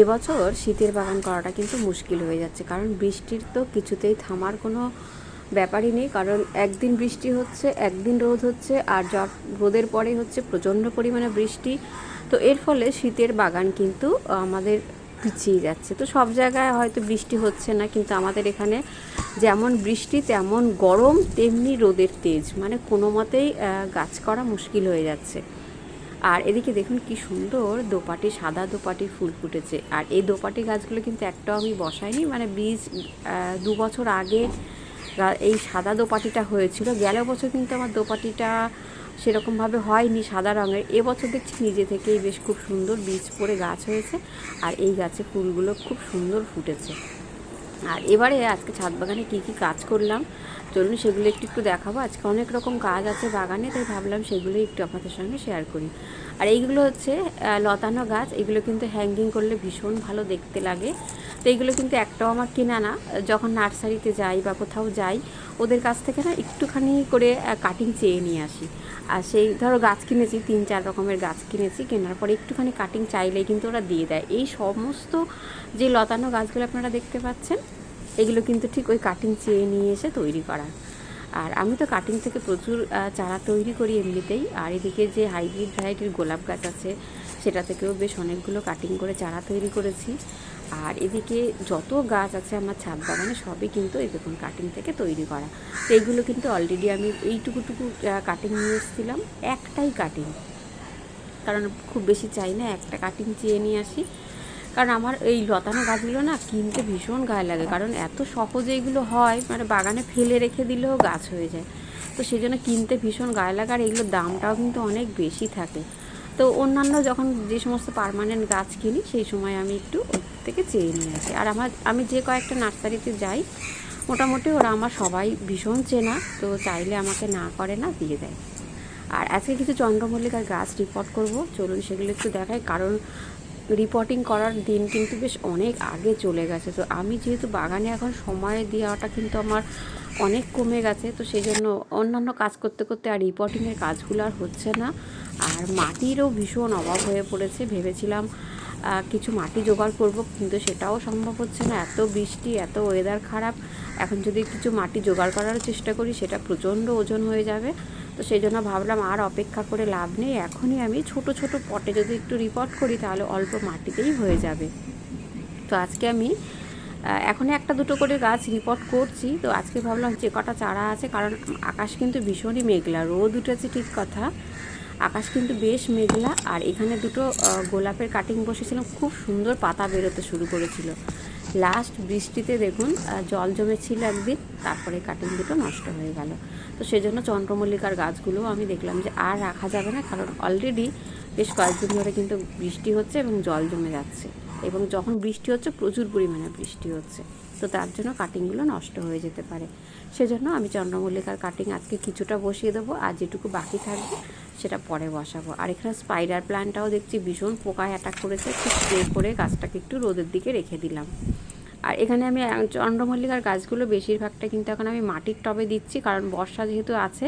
এবছর শীতের বাগান করাটা কিন্তু মুশকিল হয়ে যাচ্ছে। কারণ বৃষ্টির তো কিছুতেই থামার কোনো ব্যাপারই নেই। কারণ একদিন বৃষ্টি হচ্ছে, একদিন রোদ হচ্ছে, আর য রোদের পরে হচ্ছে প্রচণ্ড পরিমাণে বৃষ্টি। তো এর ফলে শীতের বাগান কিন্তু আমাদের পিছিয়ে যাচ্ছে। তো সব জায়গায় হয়তো বৃষ্টি হচ্ছে না, কিন্তু আমাদের এখানে যেমন বৃষ্টি, তেমন গরম, তেমনি রোদের তেজ। মানে কোনো মতেই গাছ করা মুশকিল হয়ে যাচ্ছে। আর এদিকে দেখুন কি সুন্দর দোপাটি, সাদা দোপাটি ফুল ফুটেছে। আর এই দোপাটি গাছগুলো কিন্তু একটাও আমি বসাইনি মানে বীজ দু বছর আগে এই সাদা দোপাটিটা হয়েছিল। গেল বছর কিন্তু আমার দোপাটিটা সেরকমভাবে হয়নি সাদা রঙের। এবছর দেখছি নিজে থেকেই বেশ খুব সুন্দর বীজ পড়ে গাছ হয়েছে আর এই গাছে ফুলগুলো খুব সুন্দর ফুটেছে। আর এবারে আজকে ছাদ বাগানে কী কী কাজ করলাম চলুন সেগুলো একটু একটু দেখাবো। আজকে অনেক রকম কাজ আছে বাগানে, তাই ভাবলাম সেগুলো একটু আপনাদের সঙ্গে শেয়ার করি। আর এইগুলো হচ্ছে লতানো গাছ। এগুলো কিন্তু হ্যাঙ্গিং করলে ভীষণ ভালো দেখতে লাগে। তো এইগুলো কিন্তু একটাও আমার কেনা না। যখন নার্সারিতে যাই বা কোথাও যাই, ওদের কাছ থেকে না একটুখানি করে কাটিং চেয়ে নিয়ে আসি। আর সেই ধরো গাছ কিনেছি, তিন চার রকমের গাছ কিনেছি, কেনার পরে একটুখানি কাটিং চাইলেই কিন্তু ওরা দিয়ে দেয়। এই সমস্ত যে লতানো গাছগুলো আপনারা দেখতে পাচ্ছেন এগুলো কিন্তু ঠিক ওই কাটিং চেয়ে নিয়ে এসে তৈরি করা। আর আমি তো কাটিং থেকে প্রচুর চারা তৈরি করি এমনিতেই। আর এদিকে যে হাইব্রিড ভ্যারাইটির গোলাপ গাছ আছে, সেটা থেকেও বেশ অনেকগুলো কাটিং করে চারা তৈরি করেছি। আর এদিকে যত গাছ আছে আমার ছাদ বাগানে, সবই কিন্তু এই দেখুন কাটিং থেকে তৈরি করা। তো এইগুলো কিন্তু অলরেডি আমি এইটুকুটুকু কাটিং নিয়ে এসেছিলাম। একটাই কাটিং কারণ খুব বেশি চাই না, একটা কাটিং চেয়ে নিয়ে আসি। কারণ আমার এই লতানো গাছগুলো না কিনতে ভীষণ গায়ে লাগে। কারণ এত সহজে এগুলো হয় মানে বাগানে ফেলে রেখে দিলেও গাছ হয়ে যায়। তো সেই জন্য কিনতে ভীষণ গায়ে লাগে, আর এগুলোর দামটাও কিন্তু অনেক বেশি থাকে। তো অন্যান্য যখন যে সমস্ত পার্মানেন্ট গাছ কিনি, সেই সময় আমি একটু থেকে চেয়ে নিয়ে আসি আর আমার, আমি যে কয়েকটা নার্সারিতে যাই, মোটামুটি ওরা আমার সবাই ভীষণ চেনা, তো চাইলে আমাকে না করে না দিয়ে দেয়। আর আজকে কিছু চন্দ্রমল্লিকার গাছ রিপোর্ট করব, চলুন সেগুলো একটু দেখাই। কারণ রিপোর্টিং করার দিন কিন্তু বেশ অনেক আগে চলে গেছে। তো আমি যেহেতু বাগানে এখন সময় দেওয়াটা কিন্তু আমার অনেক কমে গেছে, তো সেই জন্য অন্যান্য কাজ করতে করতে আর রিপোর্টিংয়ের কাজগুলো আর হচ্ছে না। আর মাটিরও ভীষণ অভাব হয়ে পড়েছে, ভেবেছিলাম কিছু মাটি জোগাড় করব, কিন্তু সেটাও সম্ভব হচ্ছে না। এত বৃষ্টি, এত ওয়েদার খারাপ, এখন যদি কিছু মাটি জোগাড় করার চেষ্টা করি, সেটা প্রচণ্ড ওজন হয়ে যাবে। তো সেই জন্য ভাবলাম আর অপেক্ষা করে লাভ নেই। এখনই আমি ছোট ছোট পটে যদি একটু রিপোর্ট করি, তাহলে অল্প মাটিতেই হয়ে যাবে। তো আজকে আমি এখন একটা দুটো করে গাছ রিপোর্ট করছি। তো আজকে ভাবলাম যে কটা চারা আছে, কারণ আকাশ কিন্তু ভীষণই মেঘলা। রোদ উঠেছে ঠিক কথা। আকাশ কিন্তু বেশ মেঘলা। আর এখানে দুটো গোলাপের কাটিং বসেছিলাম। খুব সুন্দর পাতা বেরোতে শুরু করেছিল। লাস্ট বৃষ্টিতে দেখুন জল জমেছিল একদিন, তারপরে কাটিং দুটো নষ্ট হয়ে গেল। তো সেজন্য চন্দ্রমল্লিকার গাছগুলোও আমি দেখলাম যে আর রাখা যাবে না, কারণ অলরেডি বেশ কয়েকদিন ধরে কিন্তু বৃষ্টি হচ্ছে এবং জল জমে যাচ্ছে। এবং যখন বৃষ্টি হচ্ছে, প্রচুর পরিমাণে বৃষ্টি হচ্ছে। তো তার জন্য কাটিংগুলো নষ্ট হয়ে যেতে পারে। সেজন্য আমি চন্দ্রমল্লিকার কাটিং আজকে কিছুটা বসিয়ে দেবো, আর যেটুকু বাকি থাকবে সেটা পরে বসাবো। আর এখানে স্পাইডার প্ল্যান্টটাও দেখছি ভীষণ পোকায় অ্যাটাক করেছে স্প্রে করে গাছটাকে একটু রোদের দিকে রেখে দিলাম। আর এখানে আমি চন্দ্রমল্লিকার গাছগুলো বেশিরভাগটা কিন্তু এখন আমি মাটির টবে দিচ্ছি, কারণ বর্ষা যেহেতু আছে,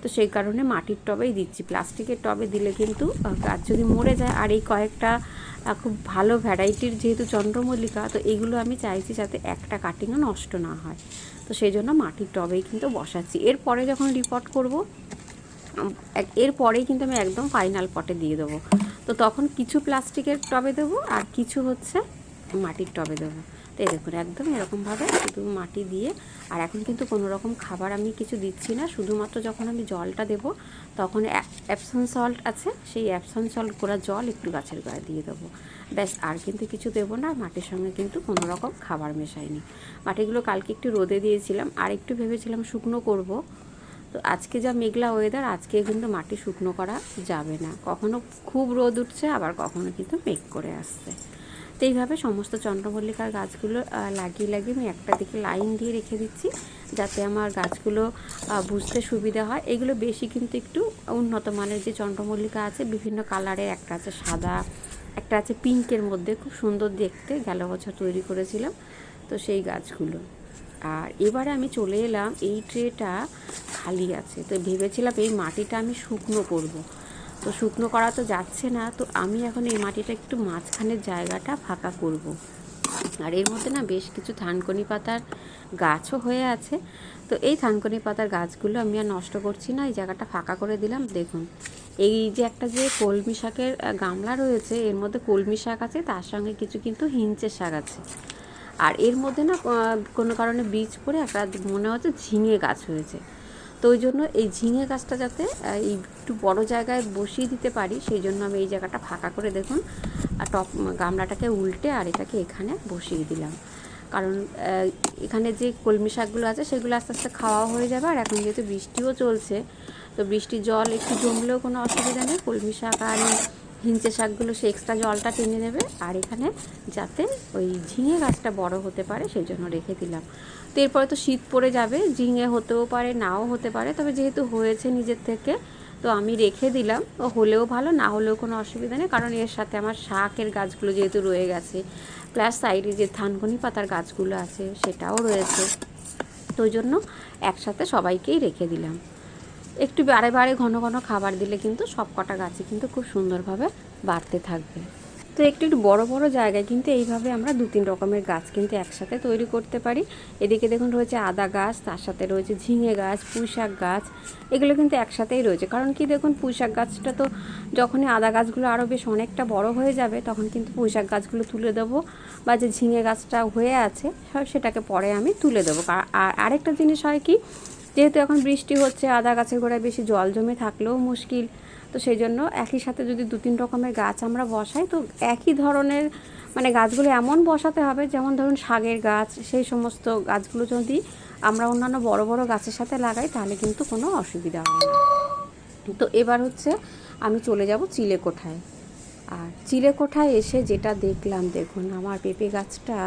তো সেই কারণে মাটির টবেই দিচ্ছি। প্লাস্টিকের টবে দিলে কিন্তু গাছ যদি মরে যায়, আর এই কয়েকটা খুব ভালো ভ্যারাইটির যেহেতু চন্দ্রমল্লিকা, তো এগুলো আমি চাইছি যাতে একটা কাটিংও নষ্ট না হয়। তো সেই জন্য মাটির টবেই কিন্তু বসাচ্ছি। এরপরে যখন রিপোর্ট করব এরপরেই কিন্তু আমি একদম ফাইনাল পটে দিয়ে দেবো। তো তখন কিছু প্লাস্টিকের টবে দেবো, আর কিছু হচ্ছে মাটির টবে দেবো। এই দেখুন, একদম এরকমভাবে শুধু মাটি দিয়ে। আর এখন কিন্তু কোনো রকম খাবার আমি কিছু দিচ্ছি না, শুধুমাত্র যখন আমি জলটা দেবো তখন অ্যাপসন সল্ট আছে, সেই অ্যাপসন সল্ট করা জল একটু গাছের গায়ে দিয়ে দেবো। ব্যাস, আর কিন্তু কিছু দেবো না, মাটির সঙ্গে কিন্তু কোনো রকম খাবার মেশাইনি। মাটিগুলো কালকে একটু রোদে দিয়েছিলাম, আর একটু ভেবেছিলাম শুকনো করব। তো আজকে যা মেঘলা ওয়েদার আজকে কিন্তু মাটি শুকনো করা যাবে না। কখনো খুব রোদ উঠছে, আবার কখনো কিন্তু মেঘ করে আসছে। এইভাবে সমস্ত চন্দ্রমল্লিকার গাছগুলো লাগিয়ে লাগিয়ে আমি একটা দিকে লাইন দিয়ে রেখে দিচ্ছি যাতে আমার গাছগুলো বুঝতে সুবিধা হয়। এগুলো বেশি কিন্তু একটু উন্নত মানের যে চন্দ্রমল্লিকা আছে, বিভিন্ন কালারের, একটা আছে সাদা, একটা আছে পিঙ্কের মধ্যে। খুব সুন্দর দেখতে, গেল বছর তৈরি করেছিলাম তো সেই গাছগুলো। আর এবারে আমি চলে এলাম, এই ট্রেটা খালি আছে। তো ভেবেছিলাম এই মাটিটা আমি শুকনো করব। তো শুকনো করা তো যাচ্ছে না, তো আমি এখন এই মাটিটা একটু মাঝখানের জায়গাটা ফাঁকা করব। আর এর মধ্যে না বেশ কিছু থানকনি পাতার গাছও হয়ে আছে। তো এই থানকনি পাতার গাছগুলো আমি আর নষ্ট করছি না, এই জায়গাটা ফাঁকা করে দিলাম। দেখুন, এই যে একটা যে কলমি শাকের গামলা রয়েছে, এর মধ্যে কলমি শাক আছে, তার সঙ্গে কিছু কিন্তু হিঞ্চের শাক আছে। আর এর মধ্যে না কোনো কারণে বীজ পড়ে, একটা মনে হচ্ছে ঝিঙে গাছ হয়েছে। তো ওই জন্য এই ঝিঙে গাছটা যাতে এই একটু বড় জায়গায় বসিয়ে দিতে পারি, সেই জন্য আমি এই জায়গাটা ফাঁকা করে দেখুন, আর টপ গামলাটাকে উল্টে আর এটাকে এখানে বসিয়ে দিলাম। কারণ এখানে যে কলমি শাকগুলো আছে, সেগুলো আস্তে আস্তে খাওয়া হয়ে যাবে, আর এখন যেহেতু বৃষ্টিও চলছে, তো বৃষ্টির জল একটু জমলেও কোনো অসুবিধা নেই, কলমি শাক আর হিঞ্চে শাকগুলো সে এক্সট্রা জলটা টেনে নেবে। আর এখানে যাতে ওই ঝিঙে গাছটা বড় হতে পারে, সেই জন্য রেখে দিলাম। তো এরপরে তো শীত পড়ে যাবে, ঝিঙে হতেও পারে, নাও হতে পারে, তবে যেহেতু হয়েছে নিজের থেকে, তো আমি রেখে দিলাম। ও হলেও ভালো, না হলেও কোনো অসুবিধা নেই, কারণ এর সাথে আমার শাকের গাছগুলো যেহেতু রয়ে গেছে প্লাস সাইডে যে থানকুনি পাতার গাছগুলো আছে, সেটাও রয়েছে। তো জন্য একসাথে সবাইকেই রেখে দিলাম। একটু বারে বারে ঘন ঘন খাবার দিলে কিন্তু সব কটা গাছে কিন্তু খুব সুন্দরভাবে বাড়তে থাকবে। তো একটু একটু বড় বড় জায়গায় কিন্তু এইভাবে আমরা দু তিন রকমের গাছ কিন্তু একসাথে তৈরি করতে পারি। এদিকে দেখুন রয়েছে আদা গাছ, তার সাথে রয়েছে ঝিঙে গাছ, পুঁইশাক গাছ, এগুলো কিন্তু একসাথেই রয়েছে। কারণ কি দেখুন, পুঁইশাক গাছটা তো যখনই আদা গাছগুলো আরও বেশ অনেকটা বড় হয়ে যাবে, তখন কিন্তু পুঁইশাক গাছগুলো তুলে দেবো বা যে ঝিঙে গাছটা হয়ে আছে, সেটাকে পরে আমি তুলে দেবো। আর আরেকটা জিনিস হয় কি যেহেতু এখন বৃষ্টি হচ্ছে, আদা গাছের গোড়ায় বেশি জল জমে থাকলেও মুশকিল। তো সেই জন্য একই সাথে যদি দু তিন রকমের গাছ আমরা বসাই, তো একই ধরনের মানে গাছগুলো এমন বসাতে হবে, যেমন ধরুন শাকের গাছ, সেই সমস্ত গাছগুলো যদি আমরা অন্যান্য বড় বড় গাছের সাথে লাগাই, তাহলে কিন্তু কোনো অসুবিধা হয় না। তো এবার হচ্ছে আমি চলে যাব চিলে কোঠায়। আর চিলে কোঠায় এসে যেটা দেখলাম, দেখুন আমার পেঁপে গাছটা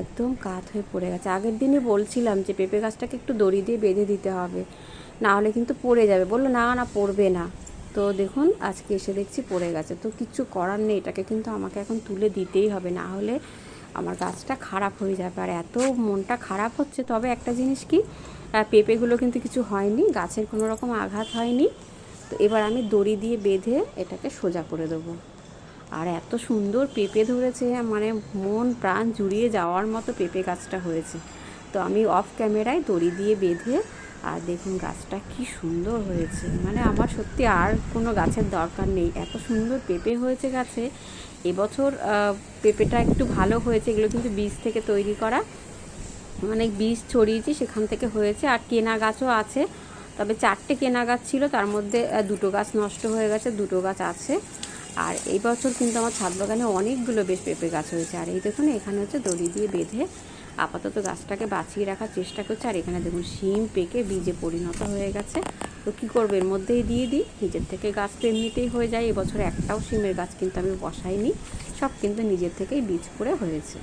একদম কাত হয়ে পড়ে গেছে। আগের দিনে বলছিলাম যে পেঁপে গাছটাকে একটু দড়ি দিয়ে বেঁধে দিতে হবে না হলে কিন্তু পড়ে যাবে। বলল, না না, পড়বে না। তো দেখুন, আজকে এসে দেখছি পড়ে গেছে। তো কিচ্ছু করার নেই, এটাকে কিন্তু আমাকে এখন তুলে দিতেই হবে, না হলে আমার গাছটা খারাপ হয়ে যাবে। আর এত মনটা খারাপ হচ্ছে, তবে একটা জিনিস কি পেঁপেগুলো কিন্তু কিছু হয়নি, গাছের কোনো রকম আঘাত হয়নি। তো এবার আমি দড়ি দিয়ে বেঁধে এটাকে সোজা করে দেবো। আর এত সুন্দর পেঁপে ধরেছে মানে মন প্রাণ জুড়িয়ে যাওয়ার মতো পেঁপে গাছটা হয়েছে। তো আমি অফ ক্যামেরায় দড়ি দিয়ে বেঁধে, আর দেখুন গাছটা কি সুন্দর হয়েছে। মানে আমার সত্যি আর কোনো গাছের দরকার নেই। এত সুন্দর পেঁপে হয়েছে গাছে। এবছর পেঁপেটা একটু ভালো হয়েছে, এগুলো কিন্তু বীজ থেকে তৈরি করা। মানে বীজ ছড়িয়েছি, সেখান থেকে হয়েছে। আর কেনা গাছও আছে। তবে চারটে কেনা গাছ ছিল, তার মধ্যে দুটো গাছ নষ্ট হয়ে গেছে, দুটো গাছ আছে। আর এই বছর কিন্তু আমার ছাদ বাগানে অনেকগুলো বেশ পেঁপে গাছ হয়েছে। আর এই দেখুন, এখানে হচ্ছে দড়ি দিয়ে বেঁধে আপাতত গাছটাকে বাঁচিয়ে রাখার চেষ্টা করছে। আর এখানে দেখুন, শিম পেকে বীজে পরিণত হয়ে গেছে। তো কী করব, এর মধ্যেই দিয়ে দিই। নিজের থেকে গাছ তো এমনিতেই হয়ে যায়। এবছর একটাও শিমের গাছ কিন্তু আমি বসাইনি। সব কিন্তু নিজের থেকেই বীজ করে হয়েছে।